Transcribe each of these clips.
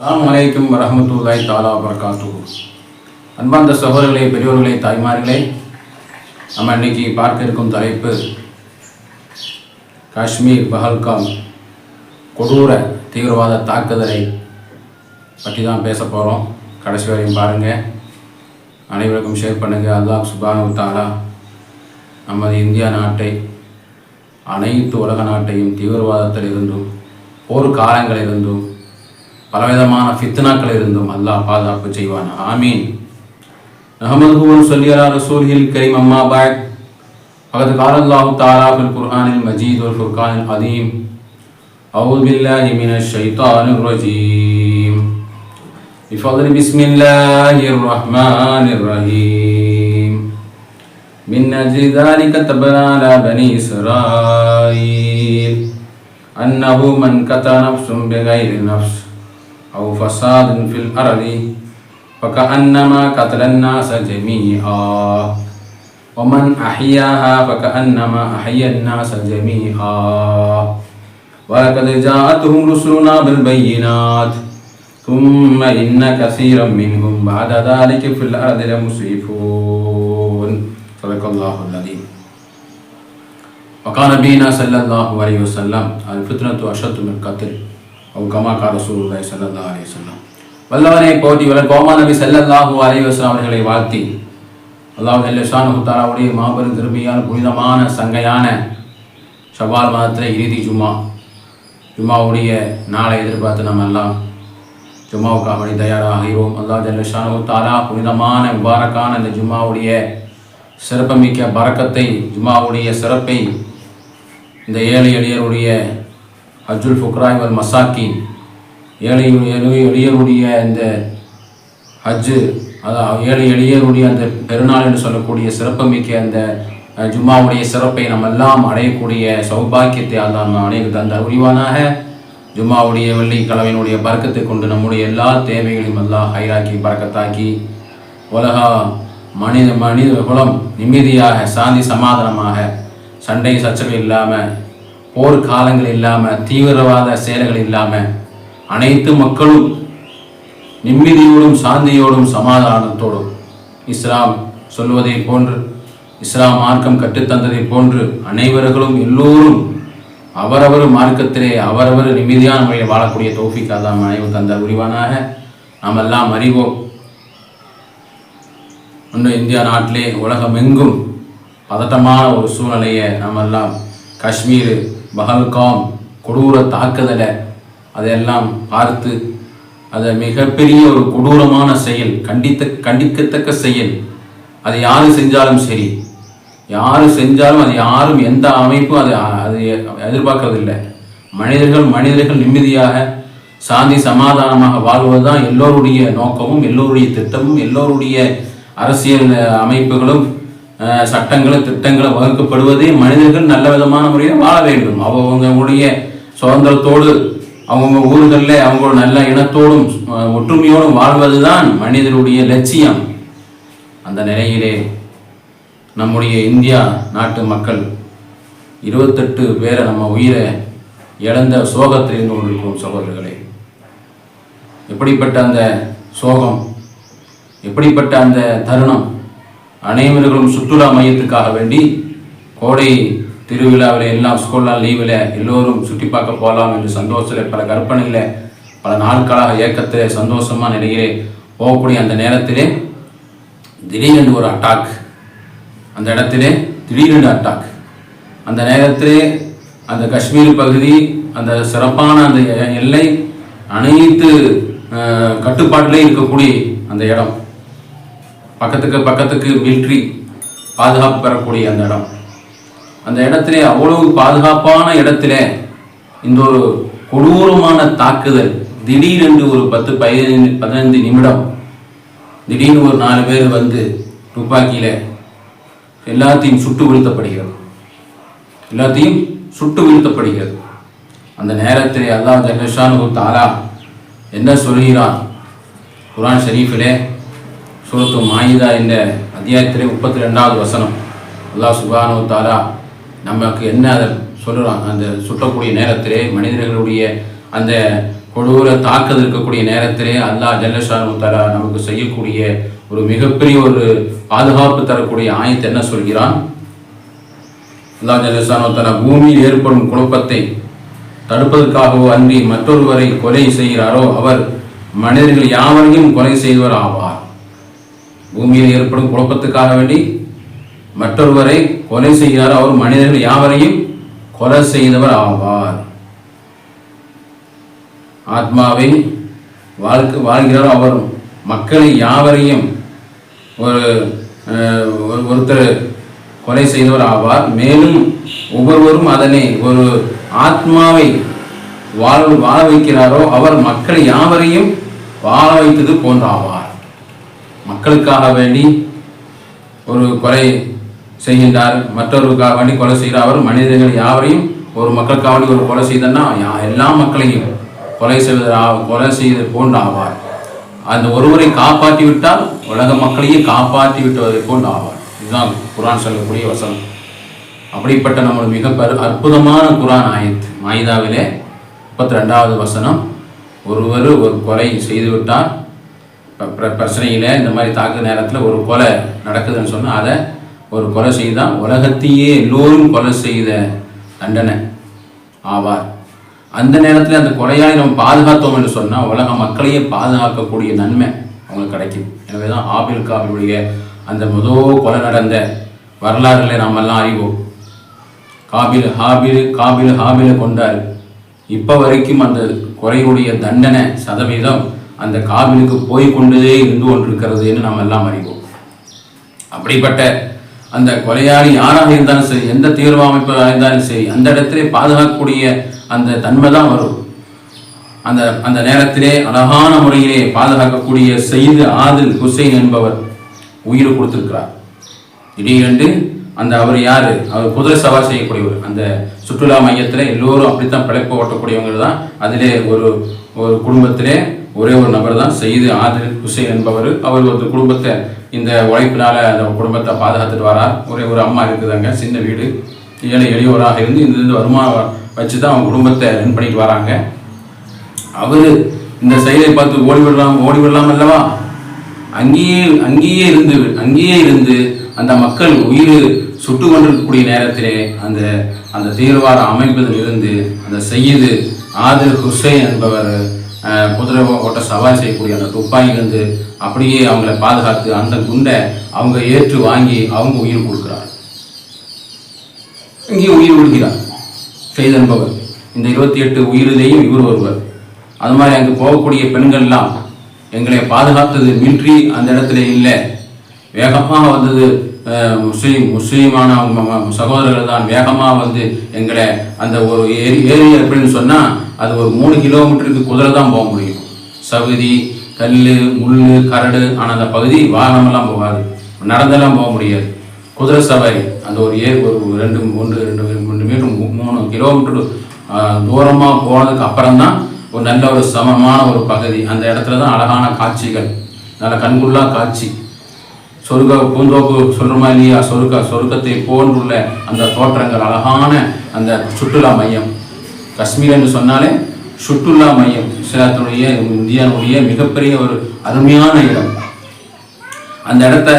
அஸ்ஸலாமு அலைக்கும் வரஹ்மத்துல்லாஹி தாலா வரகாத்துஹு அன்பார்ந்த சகோதரர்களே பெரியோர்களே தாய்மார்களே நம்ம இன்னைக்கு பார்க்க இருக்கும் தலைப்பு காஷ்மீர் பஹல்காம் கொடூர தீவிரவாத தாக்குதலை பற்றி தான் பேச போகிறோம் கடைசி வரையும் பாருங்கள் அனைவருக்கும் ஷேர் பண்ணுங்கள் அல்லாஹ் சுபானு தாலா நமது இந்தியா நாட்டை அனைத்து உலக நாட்டையும் தீவிரவாதத்திலிருந்தும் போர் காலங்களிலிருந்தும் பலவிதமான ஃபித்னாக்கள் இருந்தும் அல்லாஹ் பாதுகாப்பு செய்வான் ஆமீன் அஹமது சொல்லி அலா ரசூலில் கரீம் அம்மா பாக் فقد قال الله تعالى في القرآن المجيد والفرقان العظيم أعوذ بالله من الشيطان الرجيم بفضل بسم الله الرحمن الرحيم من أجل ذلك تبنا على بني إسرائيل أنه من قتل نفس بغير نفس أو فساد في الأرض فكأنما قتل الناس جميعا. ومن أحياها فكأنما أحيا الناس جميعا. ولقد جاءتهم رسلنا بالبينات ثم إن كثيرا منهم بعد ذلك في الأرض لمسرفون. صدق الله العظيم. وقال نبينا صلى الله عليه وسلم الفتنة أشد من القتل. அவ் கமாக்கா ரசூலுல்லாய் சல்லா அலி வல்லம் வல்லவனை போட்டி வர கோமா நபி சல்லல்லாஹு அலி வஸ்லாம் அவர்களை வாழ்த்தி. அல்லாஹ் அல்லஷான் ஹுத்தாராவுடைய மாபெரும் திருமையான புனிதமான சங்கையான ஷபால் மாதத்தில் இறுதி ஜும்மா. ஜும்மாவுடைய நாளை எதிர்பார்த்து நம்ம எல்லாம் ஜும்மாவுக்காக வேண்டி தயாராகிறோம் அல்லா ஜல்லஷானு தாரா புனிதமான முபாரக்கான இந்த ஜும்மாவுடைய சிறப்புமிக்க பறக்கத்தை ஜும்மாவுடைய சிறப்பை இந்த ஏழை எளியருடைய அஜுல் ஃபுக்ராய் வல் மசாக்கின் ஏழை எளிய எளியருடைய இந்த ஹஜ்ஜு அதாவது ஏழை எளியருடைய அந்த பெருநாள் என்று சொல்லக்கூடிய சிறப்புமிக்க அந்த ஜும்மாவுடைய சிறப்பை நம்ம எல்லாம் அடையக்கூடிய சௌபாக்கியத்தை அல்லா நம்ம அனைவருக்கு தந்த உரிவானாக ஜும்மாவுடைய வெள்ளிக்கிழமையினுடைய பறக்கத்தை கொண்டு நம்முடைய எல்லா தேவைகளையும் எல்லாம் ஹைராக்கி பறக்கத்தாக்கி உலகா மனித மனித குலம் நிம்மதியாக சாந்தி சமாதானமாக சண்டை சச்சரவு இல்லாமல் போர் காலங்கள் இல்லாமல் தீவிரவாத செயல்கள் இல்லாமல் அனைத்து மக்களும் நிம்மதியோடும் சாந்தியோடும் சமாதானத்தோடும் இஸ்லாம் சொல்வதை போன்று இஸ்லாம் மார்க்கம் கற்றுத்தந்ததை போன்று அனைவர்களும் எல்லோரும் அவரவர் மார்க்கத்திலே அவரவர் நிம்மதியான முறையில் வாழக்கூடிய தௌஃபிக் அல்லாம் அனைவரும் தந்த உரிவானாக நாம் எல்லாம் அறிவோம். இன்னும் இந்தியா நாட்டிலே உலகமெங்கும் பதட்டமான ஒரு சூழ்நிலையை நாம் எல்லாம் காஷ்மீர் பஹல்காம் கொடூர தாக்குதலை அதையெல்லாம் பார்த்து அதை மிகப்பெரிய ஒரு கொடூரமான செயல் கண்டித்த கண்டிக்கத்தக்க செயல். அதை யார் செஞ்சாலும் சரி. யார் செஞ்சாலும் அது யாரும் எந்த அமைப்பும் அதை அது எதிர்பார்க்கறதில்லை மனிதர்கள் மனிதர்கள் நிம்மதியாக சாந்தி சமாதானமாக வாழ்வதுதான் எல்லோருடைய நோக்கமும் எல்லோருடைய திட்டமும் எல்லோருடைய அரசியல் அமைப்புகளும் சட்டங்களும் திட்டங்களும் வகுக்கப்படுவதே மனிதர்கள் நல்ல விதமான முறையில் வாழ வேண்டும். அவங்களுடைய சுதந்திரத்தோடு அவங்கவுங்க ஊர்களில் அவங்களோட நல்ல இனத்தோடும் ஒற்றுமையோடும் வாழ்வதுதான் மனிதனுடைய லட்சியம். அந்த நிலையிலே நம்முடைய இந்தியா நாட்டு மக்கள் இருபத்தெட்டு பேரை நம்ம உயிரை இழந்த சோகத்தில் இருந்து கொண்டிருக்கிறோம் சகோதரர்களே. எப்படிப்பட்ட அந்த சோகம்? எப்படிப்பட்ட அந்த தருணம்? அனைவர்களும் சுற்றுலா மையத்துக்காக வேண்டி கோடை திருவிழாவில் எல்லாம் ஸ்கூல்லாம் லீவில் எல்லோரும் சுற்றி பார்க்க போகலாம் என்று சந்தோஷத்தில் பல கற்பனையில் பல நாட்களாக இயக்கத்தில் சந்தோஷமாக நிலையிலே போகக்கூடிய அந்த நேரத்திலே திடீரென்று ஒரு அட்டாக் அந்த இடத்திலே திடீரென்று அட்டாக் அந்த நேரத்திலே அந்த காஷ்மீர் பகுதி அந்த சிறப்பான அந்த எ- எல்லை அனைத்து கட்டுப்பாட்டிலே இருக்கக்கூடிய அந்த இடம். பக்கத்துக்கு பக்கத்துக்கு மிலிட்ரி பாதுகாப்பு பெறக்கூடிய அந்த இடம். அந்த இடத்துல அவ்வளவு பாதுகாப்பான இடத்துல இந்த ஒரு கொடூரமான தாக்குதல் திடீரென்று ஒரு பத்து பதினைந்து பதினைந்து நிமிடம் திடீர்னு ஒரு நாலு பேர் வந்து துப்பாக்கியில் எல்லாத்தையும் சுட்டு வீழ்த்தப்படுகிறது. எல்லாத்தையும் சுட்டு வீழ்த்தப்படுகிறது. அந்த நேரத்தில் அல்லாஹ் ஜல்லஷானு தாலா என்ன சொல்கிறான்? குரான் ஷரீஃபிலே சூரத்து மாயிதா என்ற அத்தியாயத்திலே முப்பத்தி ரெண்டாவது வசனம் அல்லாஹ் சுபானு தாலா நமக்கு என்ன அதை சொல்லுறான் அந்த சுட்டக்கூடிய நேரத்திலே மனிதர்களுடைய அந்த கொடூர தாக்குதல் இருக்கக்கூடிய நேரத்திலே அல்லாஹ் ஜல்லஷானு தலா நமக்கு செய்யக்கூடிய ஒரு மிகப்பெரிய ஒரு பாதுகாப்பு தரக்கூடிய ஆயத்தை என்ன சொல்கிறான் அல்லாஹ் ஜல்லஷானு தாரா பூமியில் ஏற்படும் குழப்பத்தை தடுப்பதற்காகவோ அன்றி மற்றொருவரை கொலை செய்கிறாரோ அவர் மனிதர்கள் யாவரையும் கொலை செய்தவர் ஆவார் பூமியில் ஏற்படும் குழப்பத்துக்காக வேண்டி மற்றொருவரை கொலை செய்கிறாரோ. அவர் மனிதர்கள் யாவரையும் கொலை செய்தவர் ஆவார். ஆத்மாவை வாழ்க்கை வாழ்கிறாரோ. அவர் மக்களை யாவரையும் ஒரு அஹ், ஒரு- ஒருத்தர் கொலை செய்தவர் ஆவார். மேலும் ஒவ்வொருவரும் அதனை ஒரு ஆத்மாவை வாழ வாழ வைக்கிறாரோ அவர் மக்களை யாவரையும் வாழ வைத்தது போன்ற ஆவார் மக்களுக்காக வேண்டி ஒரு கொலை செய்கின்றார். மற்றவருக்காக வேண்டி கொலை செய்கிறார். அவர் மனிதர்கள் யாவரையும் ஒரு மக்களுக்காக வேண்டி ஒரு கொலை செய்தன்னா எல்லா மக்களையும் கொலை செய்வது கொலை செய்தது போன்று ஆவார். அந்த ஒருவரை காப்பாற்றி விட்டால் உலக மக்களையே காப்பாற்றி விட்டதை போன்று ஆவார். இதுதான் குரான் சொல்லக்கூடிய வசனம். அப்படிப்பட்ட நம்மளுக்கு மிக பெரு- அற்புதமான குரான் ஆயத். மாயிதாவிலே முப்பத்தி ரெண்டாவது வசனம். ஒருவர் ஒரு கொலை செய்துவிட்டால் பிரச்சனையில் இந்த மாதிரி தாக்கு நேரத்தில் ஒரு கொலை நடக்குதுன்னு சொன்னால் அதை ஒரு கொலை செய்தால் உலகத்தையே எல்லோரும் கொலை செய்த தண்டனை. ஆவார். அந்த நேரத்தில் அந்த கொலையாக நம்ம பாதுகாத்தோம் என்று சொன்னால் உலக மக்களையே பாதுகாக்கக்கூடிய நன்மை அவங்களுக்கு கிடைக்கும் எனவே தான் ஆபில் காபிலுடைய அந்த முதல் கொலை நடந்த வரலாறுகளை நாம் எல்லாம் அறிவோம். காபில் ஹாபில் காபில் ஹாபிலை கொண்டார். இப்போ வரைக்கும் அந்த குறையுடைய தண்டனை சதவீதம் அந்த காபிலுக்கு போய் கொண்டே இருந்து கொண்டிருக்கிறது என்று நாம் எல்லாம் அறிவோம். அப்படிப்பட்ட அந்த கொலையாளி யாராக இருந்தாலும் சரி எந்த தீர்வு அமைப்பாக இருந்தாலும் சரி அந்த இடத்திலே பாதுகாக்கக்கூடிய அந்த தன்மை தான் வரும். அந்த அந்த நேரத்திலே அழகான முறையிலே பாதுகாக்கக்கூடிய செய்து ஆதில் ஹுசைன் என்பவர் உயிர் கொடுத்திருக்கிறார். திடீரென்று அந்த அவர் யார்? அவர் குதிரை சவாரி செய்யக்கூடியவர். அந்த சுற்றுலா மையத்தில் எல்லோரும் அப்படித்தான் பிழைப்பு ஓட்டக்கூடியவங்க தான் அதிலே ஒரு ஒரு குடும்பத்திலே ஒரே ஒரு நபர் தான் செய்து ஆதில் குசேன் என்பவர். அவர் ஒரு குடும்பத்தை இந்த உழைப்பினால அந்த குடும்பத்தை பாதுகாத்துட்டு வரார். ஒரே ஒரு அம்மா இருக்குதாங்க சின்ன வீடு. ஏழை எளியோராக இருந்து இந்த இந்த வருமானம் வச்சு தான் அவங்க குடும்பத்தை ரன் பண்ணிட்டு வராங்க. அவர் இந்த செயலை பார்த்து ஓடி விடலாம் ஓடி விடலாம் அல்லவா? அங்கேயே அங்கேயே இருந்து அங்கேயே இருந்து அந்த மக்கள் உயிர் சுட்டு கொண்டிருக்கக்கூடிய நேரத்திலே அந்த அந்த தீவிரவாத அமைப்பதில் இருந்து அந்த செய்யுது ஆதில் ஹுசைன் என்பவர் குதிரை ஓட்ட சவாரி செய்யக்கூடிய அந்த துப்பாக்கியிலிருந்து அப்படியே அவங்கள பாதுகாத்து அந்த குண்டை அவங்க ஏற்று வாங்கி அவங்க உயிர் கொடுக்குறார். இங்கே உயிர் விடுகிறார் செய்த என்பவர். இந்த இருபத்தி எட்டு உயிரிலேயும் இவர் ஒருவர். அது மாதிரி அங்கு போகக்கூடிய பெண்கள்லாம் எங்களை பாதுகாத்தது மின்றி அந்த இடத்துல இல்லை. வேகமாக வந்தது முஸ்லீம் முஸ்லீமான அவங்க சகோதரர்கள் தான் வேகமாக வந்து எங்களை அந்த ஒரு ஏரி ஏரி அப்படின்னு சொன்னால் அது ஒரு மூணு கிலோமீட்டருக்கு குதிரை தான் போக முடியும். சகுதி கல் முள் கரடு ஆனால் அந்த பகுதி வாகனமெல்லாம் போகாது. நடந்தெல்லாம் போக முடியாது. குதிரை சவாரி அந்த ஒரு ஏர் ஒரு ரெண்டு ஒன்று ரெண்டு ரெண்டு மீட்டர் மூணு கிலோமீட்டர் தூரமாக போனதுக்கு அப்புறம் தான் ஒரு நல்ல ஒரு சமமான ஒரு பகுதி. அந்த இடத்துல தான் அழகான காட்சிகள். நல்ல கண்குள்ளா காட்சி. சொர்க்க பூந்தோப்பு சொல்கிறோமா இல்லையா சொர்க்க சொர்க்கத்தை போன்றுள்ள அந்த தோற்றங்கள் அழகான அந்த சுற்றுலா மையம். காஷ்மீர் என்று சொன்னாலே சுற்றுலா மையம் இஸ்லாத்தினுடைய இந்தியாவுடைய மிகப்பெரிய ஒரு அருமையான இடம். அந்த இடத்த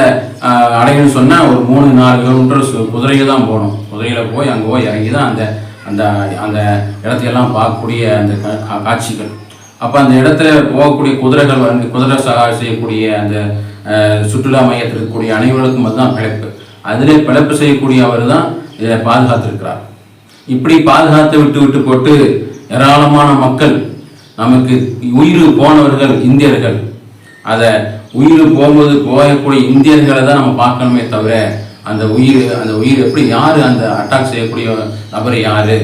அடையணும்னு சொன்னால் ஒரு மூணு நாலு கிலோமீட்டர் குதிரையில் தான் போகணும். குதிரையில் போய் அங்கே போய் இறங்கி தான் அந்த அந்த அந்த இடத்தையெல்லாம் பார்க்கக்கூடிய அந்த காட்சிகள். அப்போ அந்த இடத்துல போகக்கூடிய குதிரைகள் வந்து குதிரை சவாரி செய்யக்கூடிய அந்த சுற்றுலா மையத்தில் இருக்கக்கூடிய அனைவருக்கும் அதுதான் பிழைப்பு. அதிலே பிழைப்பு செய்யக்கூடிய அவர் தான் இதை பாதுகாத்திருக்கிறார். இப்படி பாதுகாத்து விட்டு விட்டு போட்டு ஏராளமான மக்கள் நமக்கு உயிர் போனவர்கள் இந்தியர்கள். அதை உயிர் போகும்போது போகக்கூடிய இந்தியர்களை தான் நம்ம பார்க்கணுமே தவிர அந்த உயிர் அந்த உயிர் எப்படி யார் அந்த அட்டாக் செய்யக்கூடிய நபர் யார்?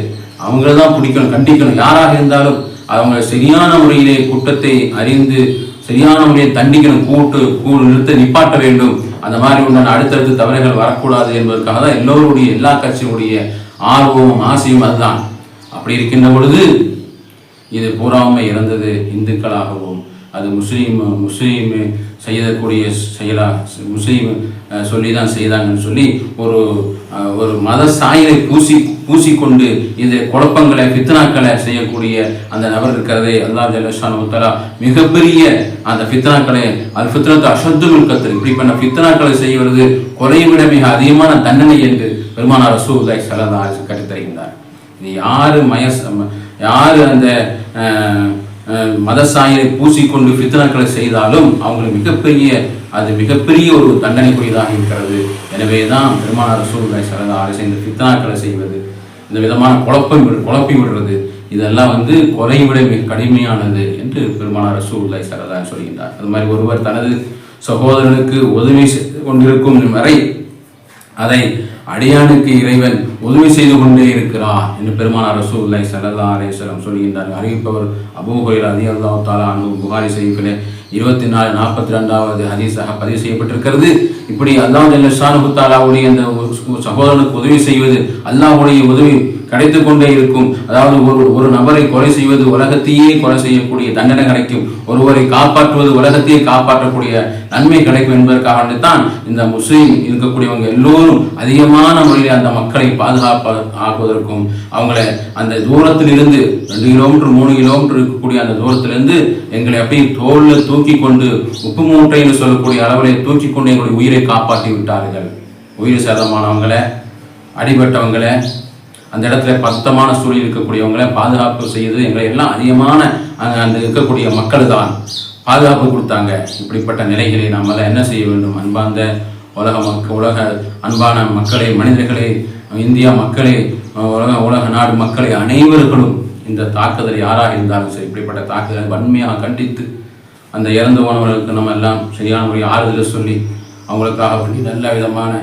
அவங்கள தான் பிடிக்கணும் கண்டிக்கணும். யாராக இருந்தாலும் அவங்க சரியான முறையிலே குற்றத்தை அறிந்து சரியான முறையை தண்டிக்கணும். கூட்டு கூடு நிறுத்த நிப்பாட்ட வேண்டும். அந்த மாதிரி உண்டான அடுத்தடுத்து தவறுகள் வரக்கூடாது என்பதற்காக தான் எல்லோருடைய எல்லா கட்சியுடைய ஆர்வமும் ஆசையும் அதுதான். அப்படி இருக்கின்ற பொழுது இது பூராமை இறந்தது இந்துக்களாகவும். அது முஸ்லீம் முஸ்லீம் செய்யக்கூடிய செயலா முஸ்லீம் சொல்லி தான் செய்தாங்கன்னு சொல்லி ஒரு ஒரு மத சாயலை பூசி பூசிக்கொண்டு இந்த குழப்பங்களை ஃபித்னாக்களை செய்யக்கூடிய அந்த நபர் இருக்கிறதே அல்லாஹ் ஜல்லஷான் உத்தரா மிகப்பெரிய அந்த ஃபித்னாக்களை அது ஃபித்னத்து அஷத்துல் கத்தர் இப்படி பண்ண ஃபித்னாக்களை செய்வது குறைவிட விட மிக அதிகமான தண்டனை என்று பெருமானார் ரசூல்லாய் சலதா கற்றுத்தருகின்றார். இது யார் மயஸ் யார் அந்த மதசாயை பூசிக்கொண்டு ஃபித்னாக்களை செய்தாலும் அவங்களுக்கு மிகப்பெரிய அது மிகப்பெரிய ஒரு தண்டனைக்குரியதாக இருக்கிறது. எனவே தான் பெருமானார் ரசூல்லாய் சலதா அரசு இந்த ஃபித்னாக்களை செய்வது இந்த விதமான குழப்பம் குழப்பி விடுறது இதெல்லாம் வந்து கொலை விட மிக கடுமையானது என்று பெருமானார் ரசூல்லாய் சல்லா சொல்கின்றார். அது மாதிரி ஒருவர் தனது சகோதரனுக்கு உதவி செய்து கொண்டிருக்கும் வரை அதை அடியானுக்கு இறைவன் உதவி செய்து கொண்டே இருக்கிறார் என்று பெருமானார் ரசூல்லை ஸல்லல்லாஹு அலைஹி சொல்கின்றார் அறிவிப்பவர் அபூ அதி ரலியல்லாஹு தாலா அனு புகாரி செய்யப்பட இருபத்தி நாலு நாற்பத்தி ரெண்டாவது ஹதீஸாக பதிவு செய்யப்பட்டிருக்கிறது. இப்படி அல்லாஹ் ஜல்லஷானு அந்த ஒரு சகோதரனுக்கு உதவி செய்வது அல்லாஹுடைய உதவி கிடைத்து கொண்டே இருக்கும். அதாவது ஒரு ஒரு நபரை கொலை செய்வது உலகத்தையே கொலை செய்யக்கூடிய தண்டனை கிடைக்கும். ஒருவரை காப்பாற்றுவது உலகத்தையே காப்பாற்றக்கூடிய நன்மை கிடைக்கும் என்பதற்காக தான் இந்த முஸ்லீம் இருக்கக்கூடியவங்க எல்லோரும் அதிகமான முறையில் அந்த மக்களை பாதுகாப்ப ஆக்குவதற்கும் அவங்கள அந்த தூரத்திலிருந்து ரெண்டு கிலோமீட்டர் மூணு கிலோமீட்டர் இருக்கக்கூடிய அந்த தூரத்திலிருந்து எங்களை அப்படியே தோல்ல தூக்கி கொண்டு உப்பு மூட்டைன்னு சொல்லக்கூடிய அளவில் தூக்கி கொண்டு எங்களுடைய உயிரை காப்பாற்றி விட்டார்கள். உயிர் சேதமானவங்களை அடிபட்டவங்களை அந்த இடத்துல பத்தமான சூழல் இருக்கக்கூடியவங்களை பாதுகாப்பு செய்து எங்களை எல்லாம் அதிகமான அந்த இருக்கக்கூடிய மக்கள் தான் பாதுகாப்பு கொடுத்தாங்க. இப்படிப்பட்ட நிலைகளை நாம என்ன செய்ய வேண்டும்? அன்பார்ந்த உலக மக்க உலக அன்பான மக்களை மனிதர்களே இந்தியா மக்களே உலக உலக நாடு மக்களை அனைவர்களும் இந்த தாக்குதல் யாராக இருந்தாலும் சரி இப்படிப்பட்ட தாக்குதலை வன்மையாக கண்டித்து அந்த இறந்து போனவர்களுக்கு நம்ம எல்லாம் சரியான முறை ஆறுதலை சொல்லி அவங்களுக்காக வேண்டி நல்ல விதமான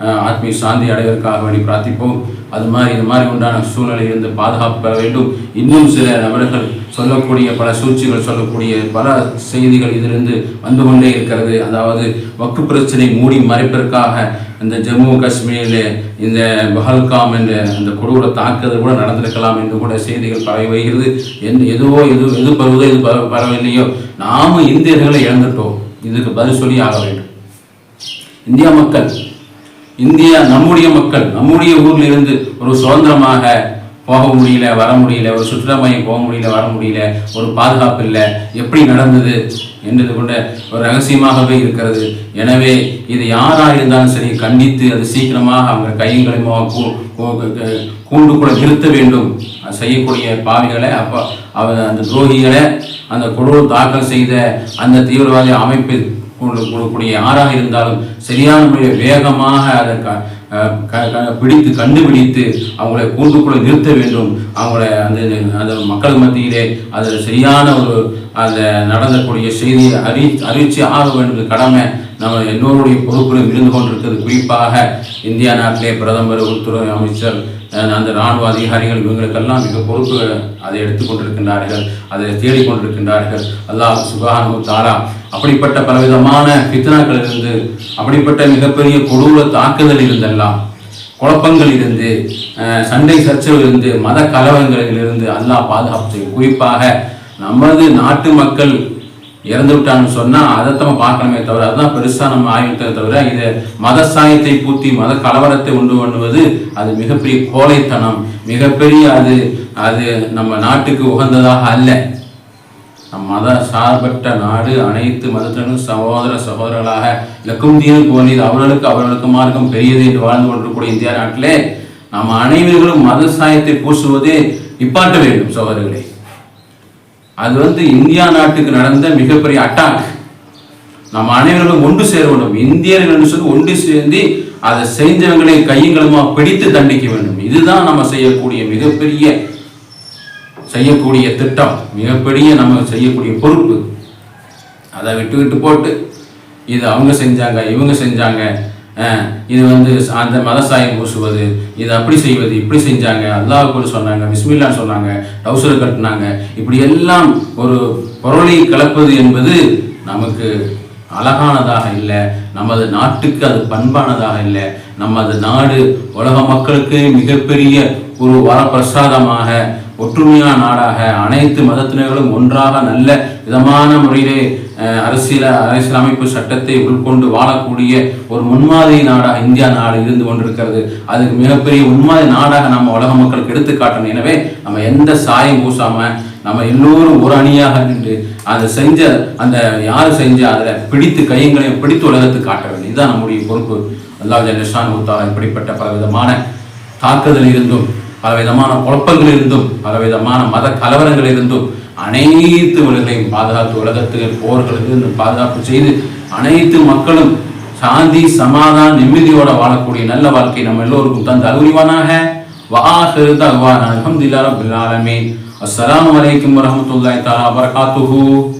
ஆத்மீக ஆத்மீய சாந்தி அடைவதற்காக வேண்டி பிரார்த்திப்போம். அது மாதிரி இது மாதிரி உண்டான சூழ்நிலையிலிருந்து பாதுகாப்பு பெற வேண்டும். இன்னும் சில நபர்கள் சொல்லக்கூடிய பல சூழ்ச்சிகள் சொல்லக்கூடிய பல செய்திகள் இதிலிருந்து வந்து கொண்டே இருக்கிறது. அதாவது வக்கு பிரச்சனை மூடி மறைப்பதற்காக இந்த ஜம்மு காஷ்மீரில் இந்த பஹல்காம் என்ற அந்த கொடூர தாக்குதல் கூட நடந்திருக்கலாம் என்று கூட செய்திகள் பரவி வருகிறது. எந்த எதுவோ எது எது பரவுதோ எது பர பரவலையோ நாம இந்தியர்களை இழந்துட்டோம். இதுக்கு பதில் சொல்லி ஆக வேண்டும். இந்தியா மக்கள் இந்தியா நம்முடைய மக்கள் நம்முடைய ஊர்ல இருந்து ஒரு சுதந்திரமாக போக முடியல வர முடியல ஒரு சுற்றுலா மையம் போக முடியல வர முடியல ஒரு பாதுகாப்பு இல்லை எப்படி நடந்தது என்றது கொண்ட ஒரு ரகசியமாகவே இருக்கிறது. எனவே இது யாராக இருந்தாலும் சரி கண்டித்து அது சீக்கிரமாக அவங்க கையங்களுமாக கூண்டு கூட நிறுத்த வேண்டும். அது செய்யக்கூடிய பாவிகளை அப்போ அவ அந்த துரோகிகளை அந்த கொடூர் தாக்கல் செய்த அந்த தீவிரவாதி அமைப்பு கொடுக்கக்கூடிய யாராக இருந்தாலும் சரியான முறையில் வேகமாக அதை க- க- க- பிடித்து கண்டுபிடித்து அவங்களை கூண்டுக்குள்ள நிறுத்த வேண்டும். அவங்கள அந்த அந்த மக்கள் மத்தியிலே அது சரியான ஒரு அந்த நடந்தக்கூடிய செய்தியை அறி அறிவிச்சு ஆக வேண்டிய கடமை நம்ம எல்லோருடைய பொறுப்பிலும் இருந்து கொண்டிருக்கிறது. குறிப்பாக இந்தியா நாட்டிலே பிரதமர் உள்துறை அமைச்சர் அந்த இராணுவ அதிகாரிகள் இவங்களுக்கெல்லாம் மிக பொறுப்பு அதை எடுத்துக்கொண்டிருக்கின்றார்கள் அதை தேடிக்கொண்டிருக்கின்றார்கள் அல்லாஹ் சுபானு தாரா அப்படிப்பட்ட பலவிதமான பித்தனாக்களிலிருந்து அப்படிப்பட்ட மிகப்பெரிய கொடூர தாக்குதல் இருந்தெல்லாம் குழப்பங்கள் இருந்து சண்டை சர்ச்சைகள் இருந்து மத கலவரங்களில் இருந்து அல்லாஹ் பாதுகாப்பு குறிப்பாக நமது நாட்டு மக்கள் இறந்து விட்டான்னு சொன்னால் அதை நம்ம பார்க்கணுமே தவிர அதுதான் பெருசாக நம்ம ஆய்வுத்தை தவிர இது மத சாயத்தை பூத்தி மத கலவரத்தை உண்டு பண்ணுவது அது மிகப்பெரிய கோழைத்தனம். மிகப்பெரிய அது அது நம்ம நாட்டுக்கு உகந்ததாக அல்ல. நம் மத சார்பற்ற நாடு அனைத்து மதத்தினரும் சகோதர சகோதரர்களாக இலக்கும் தீனுக்கு வலிது அவர்களுக்கு அவர்களுக்கு மார்க்கம் பெரியது என்று வாழ்ந்து கொண்டிருக்கக்கூடிய இந்தியா நாட்டிலே நாம் அனைவர்களும் மத சாயத்தை பூசுவதே நிப்பாட்ட வேண்டும் சகோதரர்களே. அது வந்து இந்தியா நாட்டுக்கு நடந்த மிகப்பெரிய அட்டாக் நம்ம அனைவர்களும் ஒன்று சேர வேண்டும். இந்தியர்கள் என்று சொல்லி ஒன்று சேர்ந்து அதை செஞ்சவங்களை கையங்களுமா பிடித்து தண்டிக்க வேண்டும். இதுதான் நம்ம செய்யக்கூடிய மிகப்பெரிய செய்யக்கூடிய திட்டம் மிகப்பெரிய நம்ம செய்யக்கூடிய பொறுப்பு அதை விட்டு விட்டு போட்டு இது அவங்க செஞ்சாங்க இவங்க செஞ்சாங்க இது வந்து அந்த மதசாயம் பூசுவது இது அப்படி செய்வது இப்படி செஞ்சாங்க அல்லாஹ் கூட சொன்னாங்க பிஸ்மில்லான்னு சொன்னாங்க டவுசர் கட்டினாங்க இப்படி எல்லாம் ஒரு பொருளை கலப்பது என்பது நமக்கு அழகானதாக இல்லை நமது நாட்டுக்கு அது பண்பானதாக இல்லை நமது நாடு உலக மக்களுக்கு மிகப்பெரிய ஒரு வரப்பிரசாதமாக ஒற்றுமையான நாடாக அனைத்து மதத்தினர்களும் ஒன்றாக நல்ல விதமான முறையிலே அரசியல அரசியல் அமைப்பு சட்டத்தை உள்கொண்டு வாழக்கூடிய ஒரு முன்மாதிரி நாடாக இந்தியா நாடு இருந்து கொண்டிருக்கிறது. அதுக்கு மிகப்பெரிய முன்மாதிரி நாடாக நம்ம உலக மக்களுக்கு எடுத்து காட்டணும். எனவே நம்ம எந்த சாயம் பூசாம நம்ம எல்லோரும் ஒரு அணியாக நின்று அதை செஞ்ச அந்த யார் செஞ்ச அதில் பிடித்து கையங்களையும் பிடித்து உலகத்துக்கு காட்ட வேண்டும். இதுதான் நம்முடைய பொறுப்பு. அல்லாஹ் ஜல்லிஷான் உத்தாலா இப்படிப்பட்ட பல விதமான தாக்குதல் இருந்தும் பலவிதமான குழப்பங்கள் இருந்தும் பலவிதமான மத கலவரங்கள் இருந்தும் அனைத்து மனிதர்களையும் பாதுகாத்து உலகத்தில் போர்களுக்கு பாதுகாப்பு செய்து அனைத்து மக்களும் சாந்தி சமாதான நிம்மதியோட வாழக்கூடிய நல்ல வாழ்க்கை நம்ம எல்லோருக்கும் தந்து அருள்வானாக வாஹிரு தகவான் அல்ஹம்துலில்லாஹி ரப்பில் அஸ்லாம் அஸ்ஸலாமு வரமத்துல்லாய் தாலா தஆலா